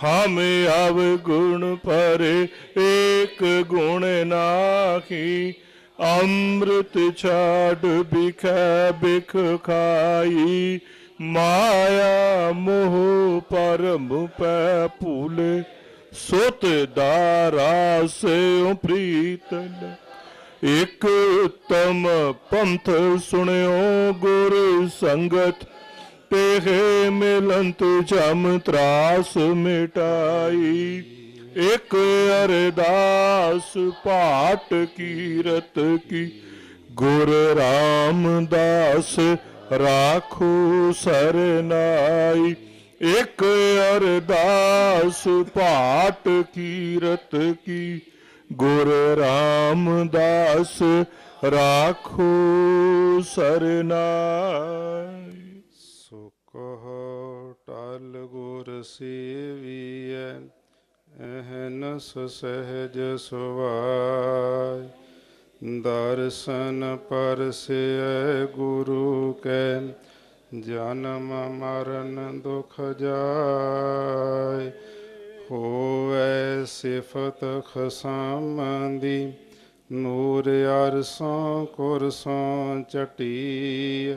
हम अब गुण पर एक गुण नाखी, अमृत छाड़ बिख बिख खाई, माया मोह पर मुप पुल सुत दारा से प्रीत एक उत्तम पंथ सुनो गुरु संगत ਸੰਗਤ ਤੇਹੇ ਮਿਲੰਤ ਜਮ ਤਰਾਸ ਮਿਟਾਈ। ਇਕ ਅਰਦਾਸ ਪਾਟ ਕੀਰਤ ਕੀ। ਗੁਰ ਰਾਮਦਾਸ ਰਾਖੋ ਸਰਨਾਈ। ਇਕ ਅਰਦਾਸ ਪਾਟ ਕੀਰਤ ਕੀ। ਗੁਰ ਰਾਮਦਾਸ ਰਾਖੋ ਸਰਨਾਈ। ਸੁਖ ਟਲ ਗੁਰ ਸੇਵੀਐ ਅਹਨਸ ਸਹਿਜ ਸੁਭਾਇ ਦਰਸ਼ਨ ਪਰਸੈ ਗੁਰੂ ਕੈ, ਜਨਮ ਮਰਨ ਦੁਖ ਜਾਏ ਹੋਵੈ ਸਿਫਤ ਖਸਾਮੰਦੀ, ਨੂਰ ਅਰਸੋਂ ਕੁਰਸੋਂ ਚਟੀ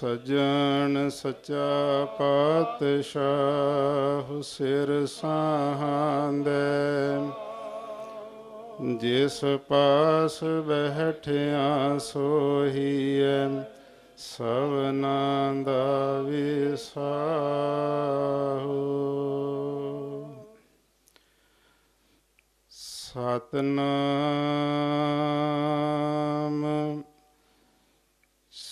ਸਜਣ ਸੱਚਾ ਪਾਤਸ਼ਾਹ ਸਿਰ ਸਾਹਾਂਦੇ। ਜਿਸ ਪਾਸ ਬੈਠਿਆ ਸੋਹੀਐ ਸਭਨਾ ਦਾ ਵਿਸਾਹੋ। ਸਤਨਾਮ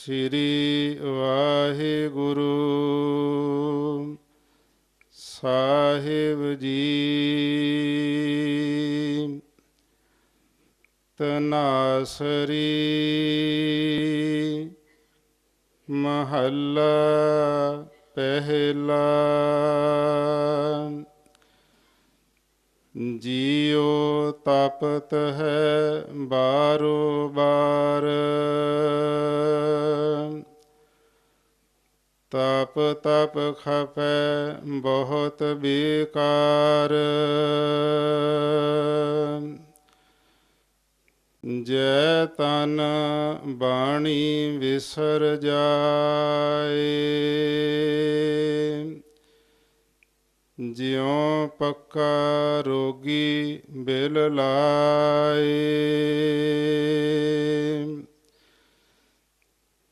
ਸ੍ਰੀ ਵਾਹਿਗੁਰੂ। ਸਾਹਿਬ ਜੀ ਤਨਾਸਰੀ ਮਹੱਲਾ ਪਹਿਲਾ। ਜੀਉ ਤਪਤ ਹੈ ਬਾਰੋ ਬਾਰ। ਤਪ ਤਪ ਖਪੈ ਬਹੁਤ ਬੇਕਾਰ। ਜੈ ਤਨ ਬਾਣੀ ਵਿਸਰ ਜਾਏ। ਜਿਉ ਪੱਕਾ ਰੋਗੀ ਬਿਲ ਲਾਏ।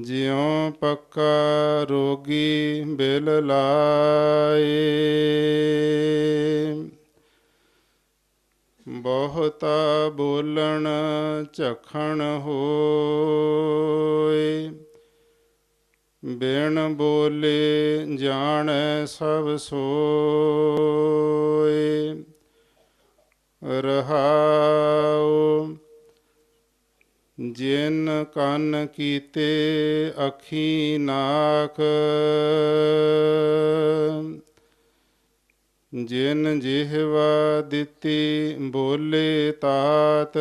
ਜਿਉ ਪੱਕਾ ਰੋਗੀ ਬਿਲ ਲਾਏ। ਬਹੁਤਾ ਬੋਲਣ ਝਖਣ ਹੋਏ। ਬਿਨ ਬੋਲੇ ਜਾਣ ਸਭ ਸੋਏ। ਰਹਾਉ ਜਿਨ ਕੰਨ ਕੀਤੇ ਅੱਖੀ ਨਾਕ ਜਿਨ ਜਿਹਵਾ ਦਿੱਤੀ ਬੋਲੇ ਤਾਤ,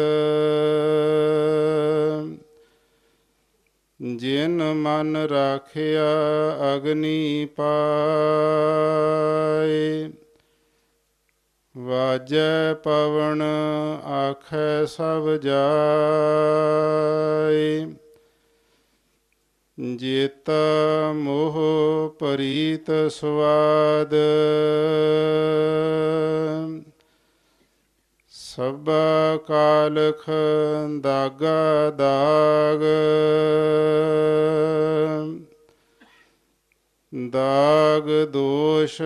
ਜਿਨ ਮਨ ਰਾਖਿਆ ਅਗਨੀ ਪਾਏ। ਵਾਜੈ ਪਵਨ ਆਖੈ ਸਭ ਜਾਏ। ਜੇਤਾ ਮੋਹ ਪਰੀਤ ਸਵਾਦ ਸਭ ਕਾਲਖ ਦਾਗਾ ਦਾਗ। ਦਾਗ ਦੋਸ਼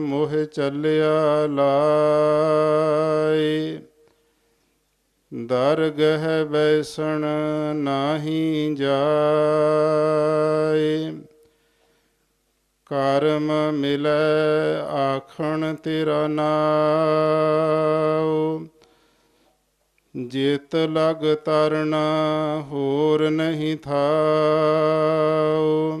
ਮੋਹ ਚੱਲਿਆ ਲਾਏ। ਦਰਗਹ ਬੈਸਣ ਨਾਹੀ ਜਾਏ। ਕਰਮ ਮਿਲੈ ਆਖਣ ਤੇਰਾ ਨਾਉ। ਜੇਤ ਲਗ ਤਰਨਾ ਹੋਰ ਨਹੀਂ ਥਾਉ।